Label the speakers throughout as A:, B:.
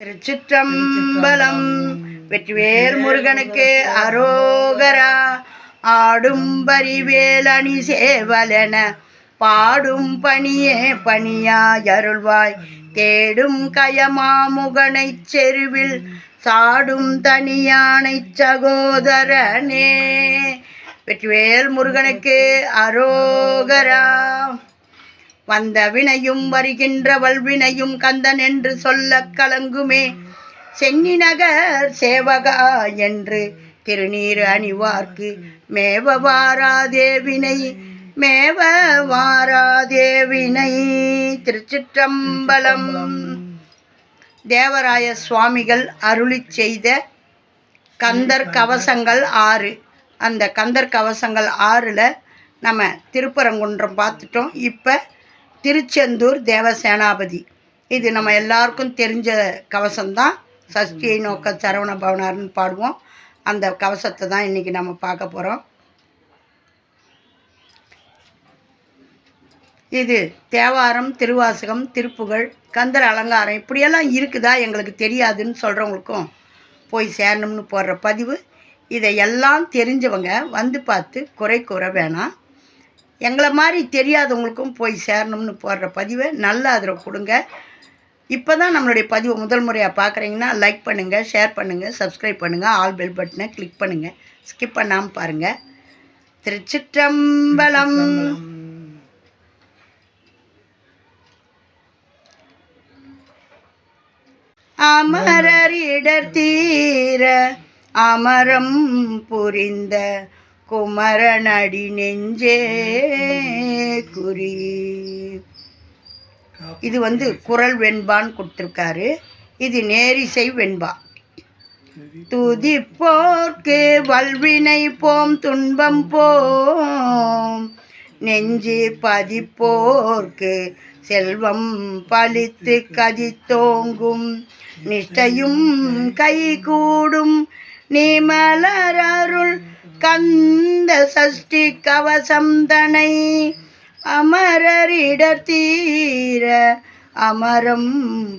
A: திருச்சிற்றம்பலம். வெற்றிவேல் முருகனுக்கு அரோகரா. ஆடும் பரிவேலணி சேவலென பாடும் பணியே பணியாய் அருள்வாய் தேடும் கயமாமுகனைச் செருவில் சாடும் தனியானைச் சகோதரனே. வெற்றிவேல் முருகனுக்கு அரோகரா. வந்த வினையும் வருகின்ற வல்வினையும் கந்தன் என்று சொல்ல கலங்குமே. சென்னி நகர் சேவகா என்று திருநீர் அணிவார்க்கு. மேவ வாராதேவினை மேவ வாராதேவினை திருச்சிற்றம்பலம். தேவராய சுவாமிகள் அருளிச் செய்த கந்தர் கவசங்கள் ஆறு. அந்த கந்தர் கவசங்கள் ஆறில் நம்ம திருப்பரங்குன்றம் பார்த்துட்டோம். இப்போ திருச்செந்தூர் தேவசேனாபதி. இது நம்ம எல்லாருக்கும் தெரிஞ்ச கவசம்தான். சஷ்டியை நோக்க சரவண பவனார்னு பாடுவோம். அந்த கவசத்தை தான் இன்றைக்கி நம்ம பார்க்க போகிறோம் இது தேவாரம் திருவாசகம் திருப்புகழ் கந்தர் அலங்காரம் இப்படியெல்லாம் இருக்குதா எங்களுக்கு தெரியாதுன்னு சொல்கிறவங்களுக்கும் போய் சேரணும்னு போடுற பதிவு. இதை எல்லாம் தெரிஞ்சவங்க வந்து பார்த்து குறை கூற வேணாம். எங்களை மாதிரி தெரியாதவங்களுக்கும் போய் சேரணும்னு போடுற பதிவை நல்ல ஆதரவு கொடுங்க. இப்போ தான் நம்மளுடைய பதிவை முதல் முறையாக பார்க்குறீங்கன்னா லைக் பண்ணுங்கள் ஷேர் பண்ணுங்கள் சப்ஸ்கிரைப் பண்ணுங்கள் ஆல் பெல் பட்டனை கிளிக் பண்ணுங்கள் ஸ்கிப் பண்ணாமல் பாருங்கள் திருச்சிற்றம்பலம். அமரரிடர் தீர அமரம் புரிந்த குமரனடி நெஞ்சே குறி. இது வந்து குரல் வெண்பான்னு கொடுத்துருக்காரு. இது நேரிசை வெண்பா. துதிப்போர்க்கு வல்வினை போம் துன்பம் போம். நெஞ்சு பதிப்போர்க்கு செல்வம் பலித்து கதித்தோங்கும். நிஷ்டையும் கை கூடும் நீ மலரருள் கந்த சஷ்டி கவசம் தனை அமரரிடர் தீர அமரம்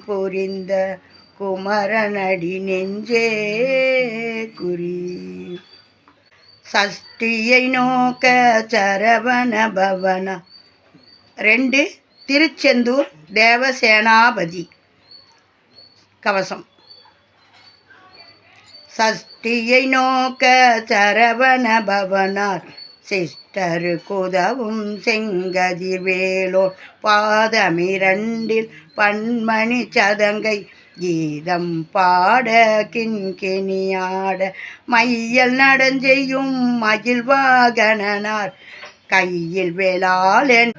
A: புரிந்த குமரனடி நெஞ்சே குறி. சஷ்டியை நோக்க சரவண பவன. ரெண்டு திருச்செந்தூர் தேவசேனாபதி. கவசம். சஷ்டியை நோக்க சரவண பவனார். சிஸ்டரு குதவும் செங்கதிர்வேலோ பாதமிரண்டில் பன்மணி சதங்கை. கீதம் பாட கிண்கிணியாட. மையல் நடஞ்செய்யும் மகிழ் வாகனனார் கையில் வேளாளன்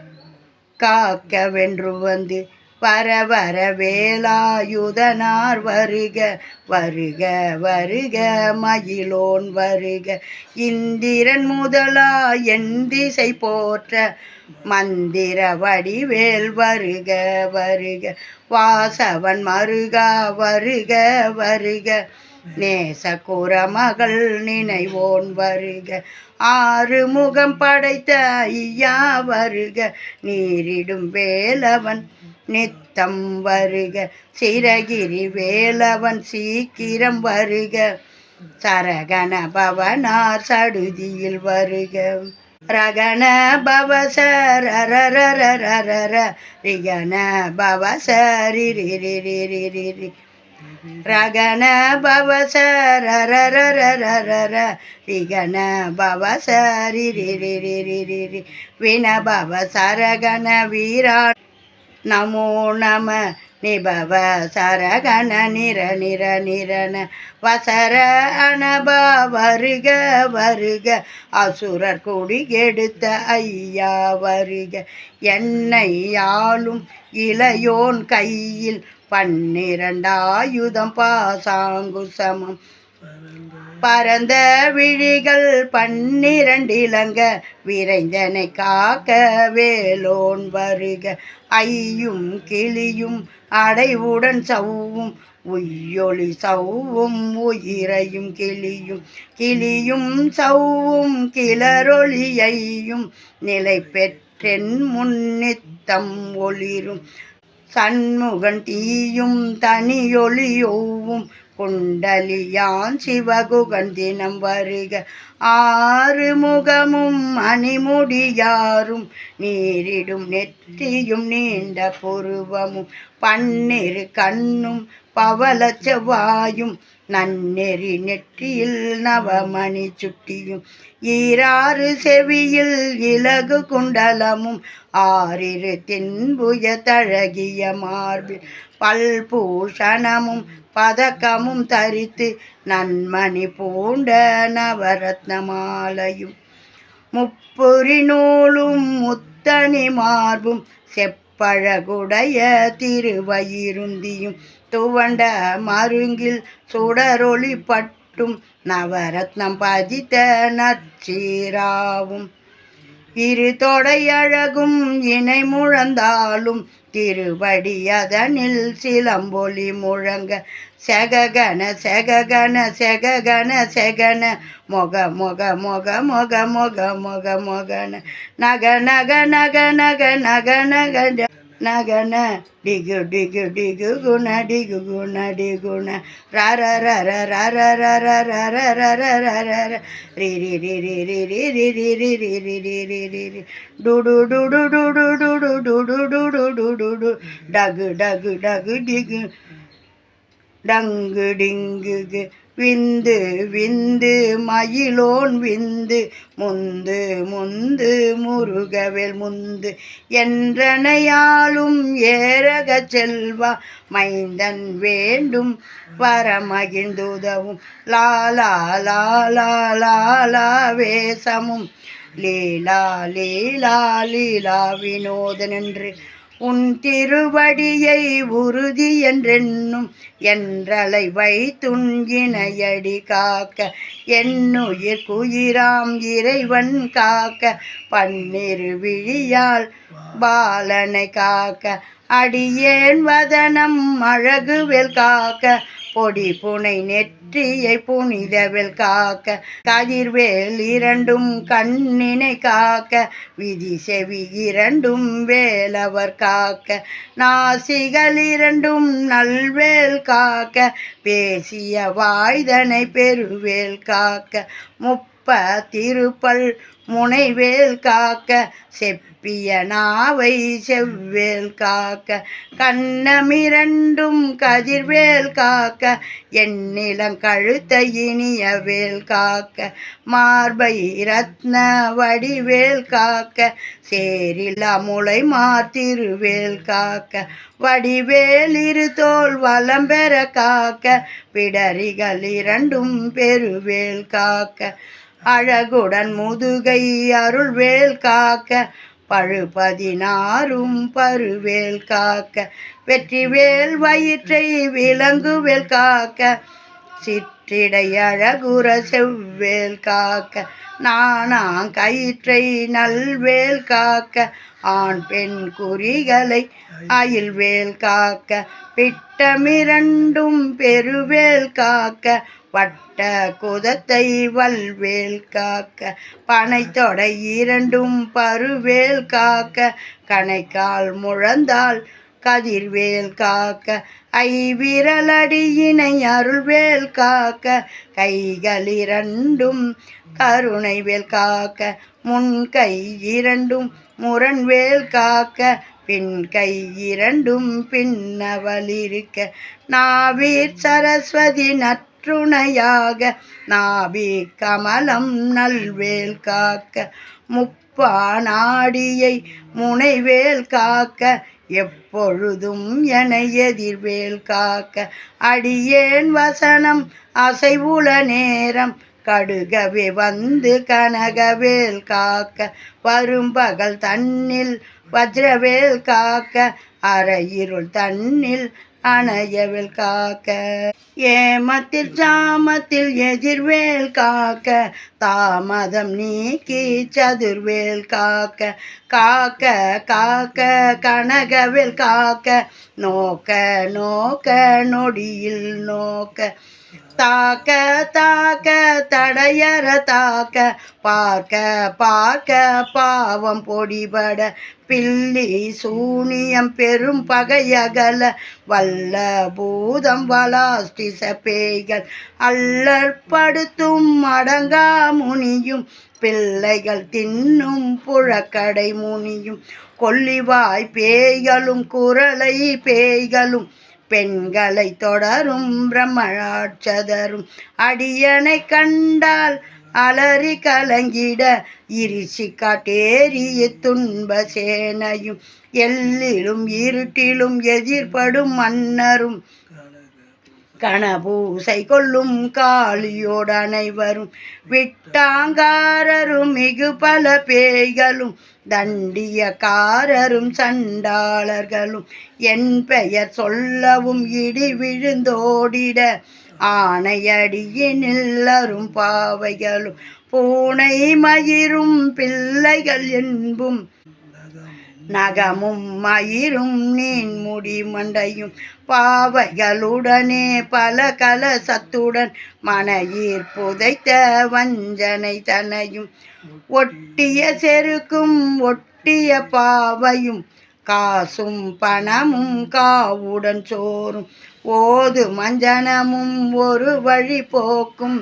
A: காக்க வென்று வந்து வர வர வேலாயுதனார் வருக வருக வருக மயிலோன் வருக. இந்திரன் முதலா என் திசை போற்ற மந்திர வடிவேல் வருக வருக. வாசவன் மருகா வருக வருக. நேச குரமகள் நினைவோன் வருக. ஆறு முகம் படைத்த ஐயா வருக. நீரிடும் வேலவன் நித்தம் வருக. சிரகிரி வேலவன் சீக்கிரம் வருக. சரகண பவனா சடுதியில் வருக. ரகண பவசரரரரரர ரிகண பவசரிரிரிரிரிரி ரகண பவசரரரரரர ரிகண பவசரிரிரிரிரிரி வின பவசரகண வீரா நமோ நம நிபவ சரகண நிர நிர நிரன வசர அனபா வருக வருக. அசுரர் கொடி எடுத்த ஐயா வருக. என்னை ஆளும் இளையோன் கையில் பன்னிரண்டாயுதம் பாசாங்குசமம். பரந்த விழிகள் பன்னிரண்டிலங்க விரைந்தனை காக்க வேலோன் வருக. ஐயும் கிளியும் அடைவுடன் சவ்வும் உய்யொளி சவ்வும் உயிரையும் கிளியும். கிளியும் சவ்வும் கிளரொளியையும் நிலை பெற்றென் முன்னித்தம் ஒளிரும். சண்முகன் தீயும் தனியொளியோவும் குண்டலியான் சிவகுகன் தினம் வருக. ஆறு முகமும் அணிமுடியாரும் நீரிடும் நெற்றியும் நீண்ட புருவமும் பன்னிரு கண்ணும் பவள செவ்வாயும் நன்னெறி நெற்றியில் நவமணி சுட்டியும். ஈராறு செவியில் இலகு குண்டலமும் ஆறிரு தின்புய தழகிய மார்பில் பல்பூஷணமும் பதக்கமும் தரித்து நன்மணி பூண்ட நவரத்ன மாலையும் முப்புரி நூலும் முத்தணி மார்பும் செப்பழகுடைய திருவயிருந்தியும் துவண்ட மருங்கில் சுடரொளி பட்டும் நவரத்னம் பதித்த நற்சீராவும். இரு தொடையழகும் இணை முழந்தாலும் திருவடியதனில் சிலம்பொலி முழங்க செககன செககன செககன செகன. மொக மொக மொக மொக மொக மொக மொகன. நக நக நக நக நக நக நகன டிகு டிகு டிகு குண டிகு குண டிகுண ர ர ர ர ர ர ர ரி ரி ரி ரி ரி ரி ரி ரி ரி ரி ரி ரி ரி ரி ரி டு டு டு டகு டகு டகு டிகு டங்கு டிங்குகு விந்து விந்து மயிலோன் விந்து முந்து முந்து முருகவேல் முந்து. என்றனையாலும் ஏறக செல்வா மைந்தன் வேண்டும் வரமகிழ்ந்துதவும். லாலா லாலா லாலா வேசமும். லீலா லீலா லீலா வினோதனென்று உன் திருவடியை உறுதி என்றென்னும் என்றலை வைத்துங்கினையடி காக்க என்னுயிர் குயிராம் இறைவன் காக்க பன்னிரு விழியால் பாலனை காக்க அடியேன் வதனம் அழகுவேல் காக்க பொடி புனை நெற்றியை புனிதவேல் காக்க கதிர்வேல் இரண்டும் கண்ணினை காக்க விதி செவி இரண்டும் வேலவர் காக்க நாசிகள் இரண்டும் நல்வேல் காக்க பேசிய வாய்தனை பெருவேல் காக்க முப்ப திருப்பல் முனைவேல் காக்க செப் பியனாவை செவ்வேல் காக்க கண்ணமிரண்டும் கதிர்வேல் காக்க எண்ணிலங்கழுத்த இனிய வேல் காக்க மார்பை ரத்ன வடிவேல் காக்க சேரில் அமுளை மாத்திருவேல் காக்க வடிவேல் இரு தோல் வலம் பெற காக்க பிடரிகள் இரண்டும் பெருவேல் காக்க அழகுடன் முதுகை அருள்வேல் காக்க பழு பதினாறும் பருவேல் காக்க வெற்றிவேல் வயிற்றை விலங்குவேல் காக்க சிற்றிடையழகுற செவ்வேல் காக்க நானாங் கயிற்றை நல்வேல் காக்க ஆண் பெண் குறிகளை அயில்வேல் காக்க பிட்டமிரண்டும் பெருவேல் காக்க வட்ட குதத்தை வல்வேல் காக்க பனைத்தொடை இரண்டும் பருவேல் காக்க கணைக்கால் முழந்தால் கதிர்வேல் காக்க ஐவிரலடியினை அருள்வேல் காக்க கைகள் இரண்டும் கருணைவேல் காக்க முன் கை இரண்டும் முரண்வேல் காக்க பின் கை இரண்டும் பின்னவளிருக்க நாவீர் சரஸ்வதி நற்றுணையாக நாபி கமலம் நல்வேல் காக்க முப்பா நாடியை முனைவேல் காக்க எப்பொழுதும் என எதிர்வேல் காக்க. அடியேன் வசனம் அசைவுல நேரம் கடுகவே வந்து கனகவேல் காக்க. வரும்பகல் தன்னில் வஜ்ரவேல் காக்க அரையிருள் தன்னில் அணையவில் காக்க ஏமத்தில் சாமத்தில் எதிர்வேல் காக்க தாமதம் நீக்கி சதுர்வேல் காக்க காக்க காக்க கனகவில் காக்க நோக்க நோக்க நொடியில் நோக்க. தாக்க தாக்க தடையற தாக்க பார்க்க பார்க்க பாவம் பொடிபட பில்லி சூனியம் பெரும் பகையகல வல்ல பூதம் வலாஸ்டிச பேய்கள் அல்லற்படுத்தும் அடங்கா முனியும் பிள்ளைகள் தின்னும் புழக்கடை முனியும் கொல்லிவாய் பேய்களும் குரலை பேய்களும் பெண்களை தொடரும் பிரம்மராட்சதரும் அடியனை கண்டால் அலறி கலங்கிட இரிசி காட்டேறிய துன்ப சேனையும் எல்லிலும் இருட்டிலும் எதிர்படும் மன்னரும். கணபூசை கொள்ளும் காளியோடு அனைவரும் விட்டாங்காரரும் மிகு பல பேய்களும் தண்டியக்காரரும் சண்டாளர்களும் என் பெயர் சொல்லவும் இடி விழுந்தோடிட ஆணையடியினில் அரும் பாவைகளும் பூனை மயிரும் பிள்ளைகள் என்பும் நகமும் மயிரும் நீன் முடி மண்டையும் பாவைகளுடனே பல கலசத்துடன் மனையீர் புதைத்த வஞ்சனை தனையும் ஒட்டிய செருக்கும் ஒட்டிய பாவையும் காசும் பணமும் காவுடன் சோறும். ஓது மஞ்சனமும் ஒரு வழி போக்கும்.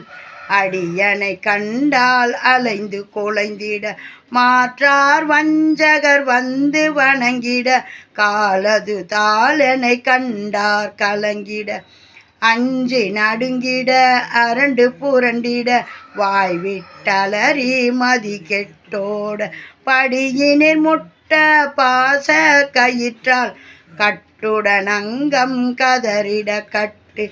A: அடியனை கண்டால் அலைந்து குலைந்திட மாற்றார் வஞ்சகர் வந்து வணங்கிட காலது தாளனை கண்டார் கலங்கிட. அஞ்சு நடுங்கிட அரண்டு புரண்டிட வாய் விட்டலறி மதி கெட்டோட. படியினில் முட்ட பாச கயிற்றால் கட்டுடன் அங்கம் கதறிட கட்டு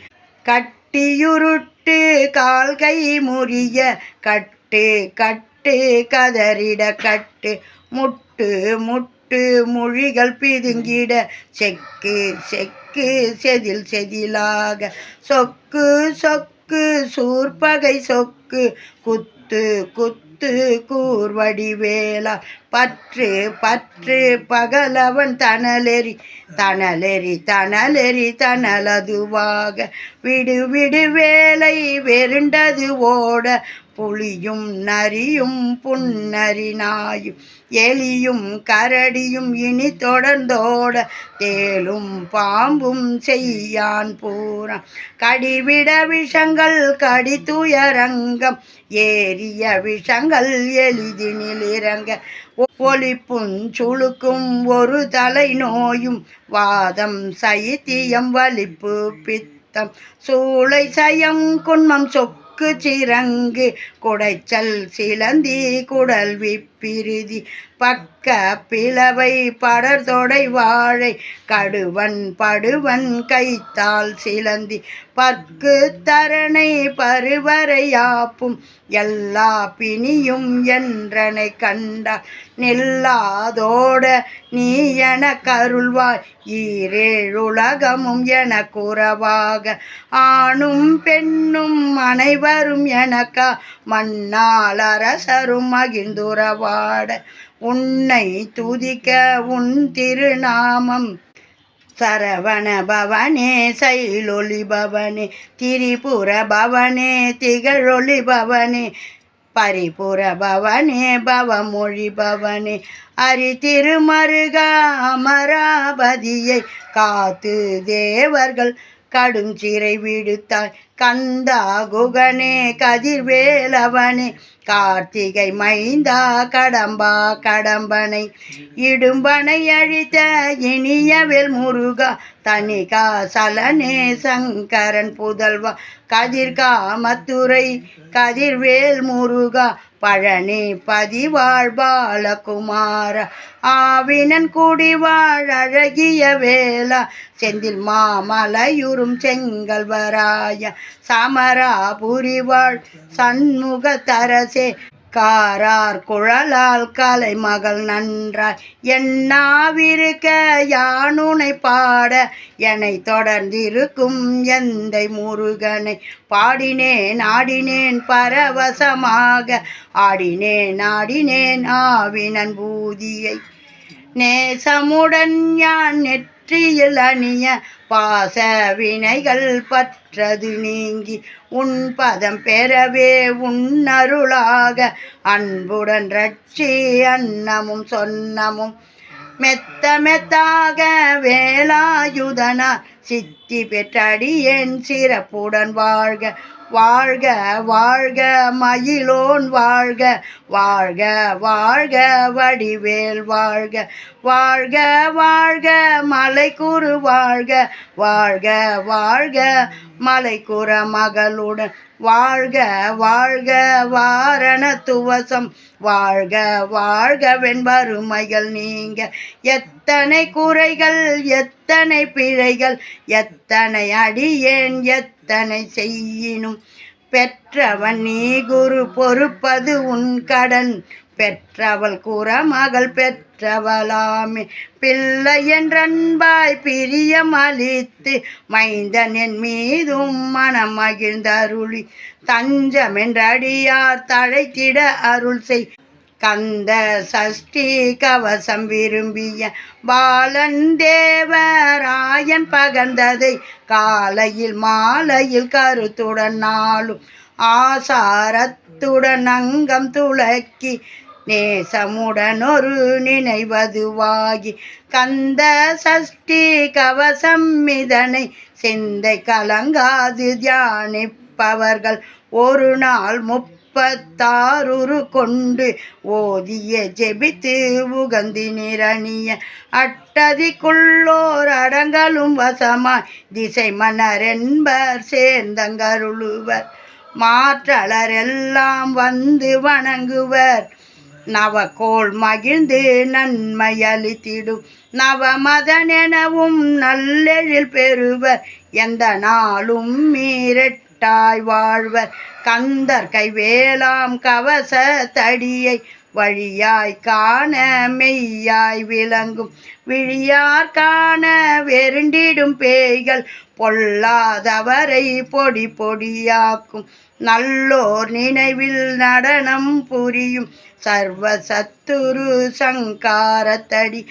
A: கட்டியுருட்டு கால் கை முறிய கட்டு கட்டு கதறிட கட்டு முட்டு முட்டு மொழிகள் பிதுங்கிட செக்கு செக்கு செதில் செதிலாக சொக்கு சொக்கு சூர்பகை சொக்கு குத்து குத்து கூர்வடிவேலா பற்று பற்று பகலவன் தனலெறி தனலெறி தனலெறி தனலதுவாக விடு விடு வேலை வெருண்டது ஓட புளியும் நரியும் புன்னரி நாயும் எலியும் கரடியும் இனி தொடர்ந்தோட தேலும் பாம்பும் செய்யான் பூரம். கடிவிட விஷங்கள் கடித்துயரங்கம் ஏறிய விஷங்கள் எளிதினில் இறங்க ஒலிப்பும் சுழுக்கும் ஒரு தலை நோயும். வாதம் சைத்தியம் வலிப்பு பித்தம். சூளை சயம் குன்மம் சொக்கு சிறங்கு குடைச்சல் சிலந்தி குடல் பிரிதி பக்க பிளவை படர்தொடை வாழை கடுவன் படுவன் கைத்தால் சிலந்தி பற்கு தரணை பருவரையாப்பும் எல்லா பிணியும் என்றனை கண்டார் நில்லாதோட நீ என கருள்வாய். ஈரேழுலகமும் என குறவாக ஆணும் பெண்ணும் அனைவரும் எனக்கா மண்ணால் அரசரும் பாட உன்னை துதிக்க உன் திருநாமம். சரவண பவனே சைலொலி பவனே திரிபுர பவனே திகழொலி பவனே பரிபுர பவனே பவமொழி பவனே. அரி திருமருகாமராபதியை காத்து தேவர்கள் கடும் சிறை விடுத்தாய். கந்தா குகனே கதிர்வேலவனே கார்த்திகை மைந்தா கடம்பா கடம்பனை இடும்பனை அழித்த இனியவில் முருகா தனிகா சலனே சங்கரன் புதல்வா கதிர்கா மத்துரை கதிர்வேல் முருகா பழனி பதிவாழ் பாலகுமார ஆவினன் குடிவாழ் அழகிய வேலா செந்தில் மாமலையுறும் செங்கல்வராய சமராபுரிவாழ் சண்முக தரசே காரார் குழலால் கலை மகள் நன்றாய். என்னாவிருக்க? யானுனை பாட? என்னை தொடர்ந்திருக்கும் எந்தை முருகனை பாடினேன் ஆடினேன் பரவசமாக. ஆடினேன் ஆடினேன் ஆவினன் பூதியை நேசமுடன் யான் நெட் நெற்றியில் அணிய பாச வினைகள் பற்றது நீங்கி உன் பதம் பெறவே உன்னருளாக அன்புடன் ரட்சி அன்னமும் சொன்னமும் மெத்த மெத்தாக வேலாயுதனா. சித்தி பெற்றடியேன் சிறப்புடன் வாழ்க. வாழ்க வாழ்க மயிலோன் வாழ்க வாழ்க வாழ்க வடிவேல் வாழ்க வாழ்க வாழ்க மலைக்கூறு வாழ்க வாழ்க வாழ்க மலைக்குற மகளுடன் வாழ்க வாழ்க வாரண துவசம் வாழ்க வாழ்க வெண்பருமைகள் நீங்க. எத்தனை குறைகள் எத்தனை பிழைகள் எத்தனை அடியேன் எத்தனை செய்யினும் பெற்றவன் நீ குரு பொறுப்பது உன் கடன். பெற்றவள் கூற மகள் பெற்றவளாமே. பிள்ளை என்றன்பாய் பிரியம் அளித்து மைந்தன் என் மீதும் மனம் மகிழ்ந்தருளி. தஞ்சமென்றடியார் தழைத்திட அருள் செய். கந்த சஷ்டி கவசம் விரும்பிய பாலன் தேவராயன் பகர்ந்ததை காலையில் மாலையில் கருத்துடன் நாளும் ஆசாரத்துடன் அங்கம் துளக்கி நேசமுடன் ஒரு நினைவதுவாகி கந்த சஷ்டி கவசம் இதனை சிந்தை கலங்காது தியானிப்பவர்கள். ஒரு நாள் முப்பத்தாறுரு கொண்டு ஓதிய ஜெபித்து உகந்தி நிரணிய அட்டதிக்குள்ளோர் அடங்கலும் வசமாய் திசை மன்னர் என்பர் சேர்ந்தங்கருளுவர். மாற்றலரெல்லாம் வந்து வணங்குவர். நவகோள் மகிழ்ந்து நன்மை அளித்திடும் நவமதனெனவும் நல்லெழில் பெறுவர். எந்த நாளும் மீறட்டாய் வாழ்வர். கந்தர் கைவேலாம் கவச தடியை வழியாய் காண மெய்யாய் விளங்கும். விழியார் காண வெருண்டிடும் பேய்கள் பொல்லாதவரை பொடி பொடியாக்கும். நல்லோர் நினைவில் நடனம் புரியும் சர்வ சத்துரு சங்காரத்தடி.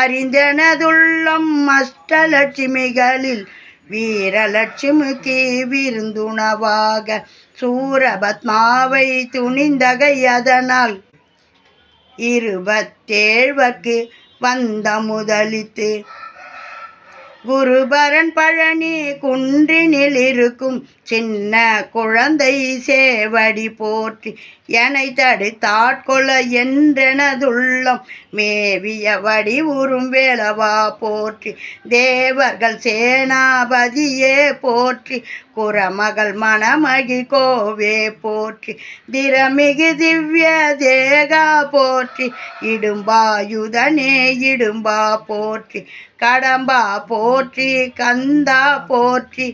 A: அறிந்தனதுள்ளம் அஷ்டலட்சுமிகளில் வீரலட்சுமிக்கு விருந்துணவாக சூரபத்மாவை துணிந்தகை அதனால். இருபத்தேழ்வக்கு வந்த முதலித்து. குருபரன் பழனி குன்றினில் இருக்கும் சின்ன குழந்தை சேவடி போற்றி என்னை தடுத்தாட்கொள்ள என்றெனதுள்ளம். மேவிய வடி உறும் வேளவா போற்றி தேவர்கள் சேனாபதியே போற்றி குரமகள் மணமகி கோவே போற்றி திறமிகு திவ்ய தேகா போற்றி இடும்பாயுதனே இடும்பா போற்றி கடம்பா போற்றி கந்தா போற்றி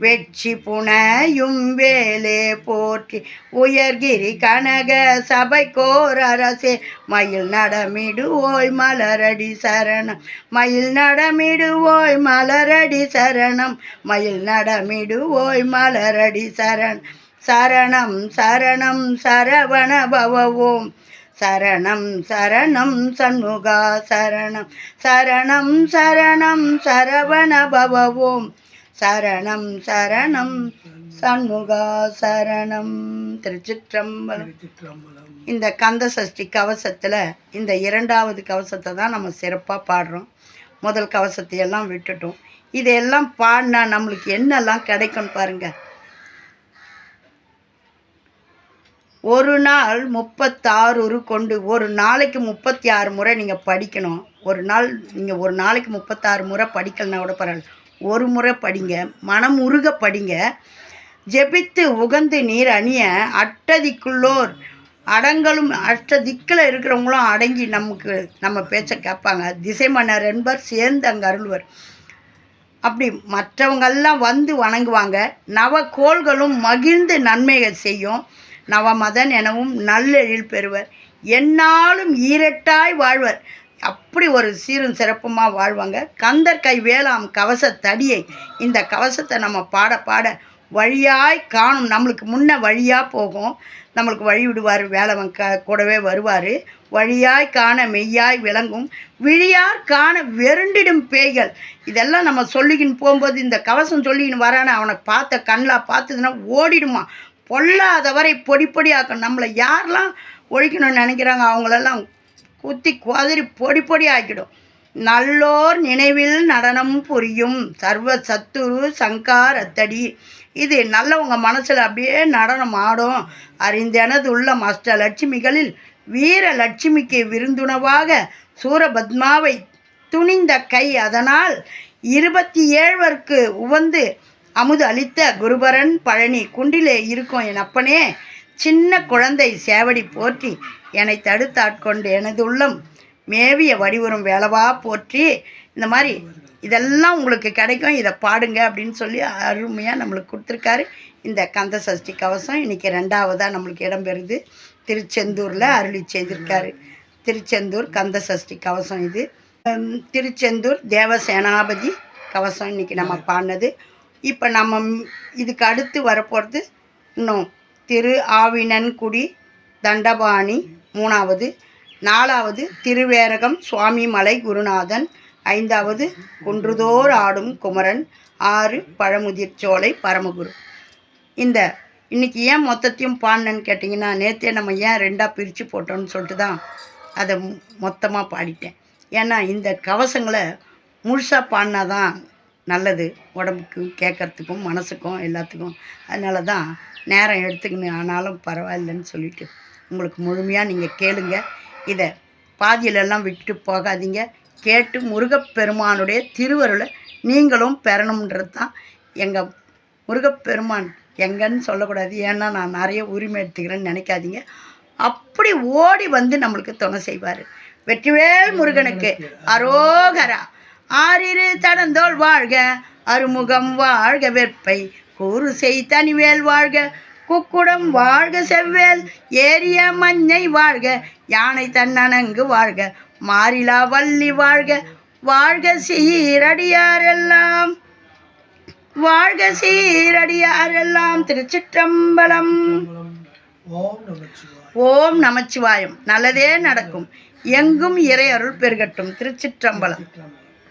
A: வெற்றி புன புனையும் வேலே போற்றி. உயர்கிரி கனக சபை கோர் அரசே மயில் நடமிடுவோய் மலரடி சரணம். மயில் நடமிடுவோய் மலரடி சரணம். மயில் நடமிடுவோய் மலரடி சரண் சரணம் சரணம் சரவண பவவோம். சரணம் சரணம் சண்முகா சரணம். சரணம் சரணம் சரவண பவவோம். சரணம் சரணம். சண்முகா சரணம். திருச்சிற்றம்பலம். இந்த கந்த சஷ்டி கவசத்தில் இந்த இரண்டாவது கவசத்தை தான் நம்ம சிறப்பாக பாடுறோம். முதல் கவசத்தை எல்லாம் விட்டுட்டோம். இதையெல்லாம் பாடினா நம்மளுக்கு என்னெல்லாம் கிடைக்கும் பாருங்க. ஒரு நாள் முப்பத்தாறு கொண்டு ஒரு நாளைக்கு முப்பத்தி ஆறு முறை நீங்கள் படிக்கணும். ஒரு நாள் நீங்கள் ஒரு நாளைக்கு முப்பத்தாறு முறை படிக்கலனா கூட பரவாயில்ல. ஒரு முறை படிங்க மனம் உருக படிங்க. ஜெபித்து உகந்து நீர் அணிய அட்டதிக்குள்ளோர் அடங்கலும் அஷ்ட திக்கில் இருக்கிறவங்களும் அடங்கி நமக்கு நம்ம பேச்சை கேட்பாங்க. திசை மன்னர் என்பர் சேர்ந்து அங்கே அருள்வர். அப்படி மற்றவங்கெல்லாம் வந்து வணங்குவாங்க. நவகோள்களும் மகிழ்ந்து நன்மைகள் செய்யும். நவமதன் எனவும் நல்லெழில் பெறுவர். என்னாலும் ஈரட்டாய் வாழ்வர். அப்படி ஒரு சீரும் சிறப்புமாக வாழ்வாங்க. கந்தர் கை வேளாம் கவச தடியை. இந்த கவசத்தை நம்ம பாட பாட வழியாய் காணும். நம்மளுக்கு முன்ன வழியாக போகும். நம்மளுக்கு வழி விடுவார் வேலவன் க கூடவே வருவார். வழியாய் காண மெய்யாய் விளங்கும். விழியார் காண வெருண்டிடும் பேய்கள். இதெல்லாம் நம்ம சொல்லிக்கின்னு போகும்போது இந்த கவசம் சொல்லிக்கின்னு வரானே அவனை பார்த்த கண்ணில் பார்த்ததுன்னா ஓடிடுமா. பொல்லாதவரை பொடி பொடியாக்கணும். நம்மளை யாரெல்லாம் ஒழிக்கணும்னு நினைக்கிறாங்க அவங்களெல்லாம் குத்தி குதறி பொடி பொடி ஆக்கிடும். நல்லோர் நினைவில் நடனம் புரியும். சர்வ சத்துரு சங்காரத்தடி இது நல்லவங்க மனசில் அப்படியே நடனம் ஆடும். அறிந்தெனது உள்ள அஷ்ட லட்சுமிகளில் வீர லட்சுமிக்கு விருந்துணவாக சூரபத்மாவை துணிந்த கை அதனால் இருபத்தி ஏழ்வர்க்கு உவந்து அமுது அளித்த குருபரன் பழனி குண்டிலே இருக்கும் என் அப்பனே. சின்ன குழந்தை சேவடி போற்றி என்னை தடுத்தாட்கொண்டு எனது உள்ளம் மேவிய வடிவரும் வேலவா போற்றி. இந்த மாதிரி இதெல்லாம் உங்களுக்கு கிடைக்கும். இதை பாடுங்க அப்படின்னு சொல்லி அருமையாக நம்மளுக்கு கொடுத்துருக்காரு. இந்த கந்த சஷ்டி கவசம் இன்றைக்கி ரெண்டாவதாக நம்மளுக்கு இடம்பெறுது திருச்செந்தூரில் அருளி செய்திருக்காரு. திருச்செந்தூர் கந்த சஷ்டி கவசம் இது. திருச்செந்தூர் தேவசேனாபதி கவசம் இன்றைக்கி நம்ம பாடினது. இப்போ நம்ம இதுக்கு அடுத்து வரப்போகிறது இன்னும் திரு ஆவினன்குடி தண்டபாணி மூணாவது. நாலாவது திருவேரகம் சுவாமிமலை குருநாதன். ஐந்தாவது குன்றுதோர் ஆடும் குமரன். ஆறு பழமுதிர்ச்சோலை பரமகுரு. இந்த இன்னைக்கு ஏன் மொத்தத்தையும் பாடினேன்னு கேட்டிங்கன்னா நேற்றே நம்ம ஏன் ரெண்டாக பிரித்து போட்டோம்னு சொல்லிட்டு தான் அதை மொத்தமாக பாடிட்டேன். ஏன்னா இந்த கவசங்களை முழுசாக பாடினா தான் நல்லது. உடம்புக்கு கேட்கறதுக்கும் மனசுக்கும் எல்லாத்துக்கும். அதனால தான் நேரம் எடுத்துக்கின்னு ஆனாலும் பரவாயில்லைன்னு சொல்லிட்டு உங்களுக்கு முழுமையாக நீங்கள் கேளுங்க. இதை பாதியிலெல்லாம் விட்டு போகாதீங்க. கேட்டு முருகப்பெருமானுடைய திருவருளை நீங்களும் பெறணுன்றது தான் எங்கள் முருகப்பெருமான். எங்கன்னு சொல்லக்கூடாது. ஏன்னா நான் நிறைய உரிமை எடுத்துக்கிறேன்னு நினைக்காதீங்க. அப்படி ஓடி வந்து நம்மளுக்கு துணை செய்வார். வெற்றிவேல் முருகனுக்கு அரோகரா. ஆறிரு தடந்தோள் வாழ்க அருமுகம் வாழ்க வெற்பை. கூறு செய் தனிவேல் வாழ்க குக்குடம் வாழ்க செவ்வேல். ஏரிய மஞ்சை வாழ்க யானை தன்னணங்கு வாழ்க. மாறிலா வள்ளி வாழ்க வாழ்க சீரடியாரெல்லாம். வாழ்க சீரடியாரெல்லாம் திருச்சிற்றம்பலம்.
B: ஓம் நமச்சிவாய
A: ஓம் நமச்சிவாயம். நல்லதே நடக்கும். எங்கும் இறை அருள் பெருகட்டும். திருச்சிற்றம்பலம்.
B: சிற்றம்பலம்.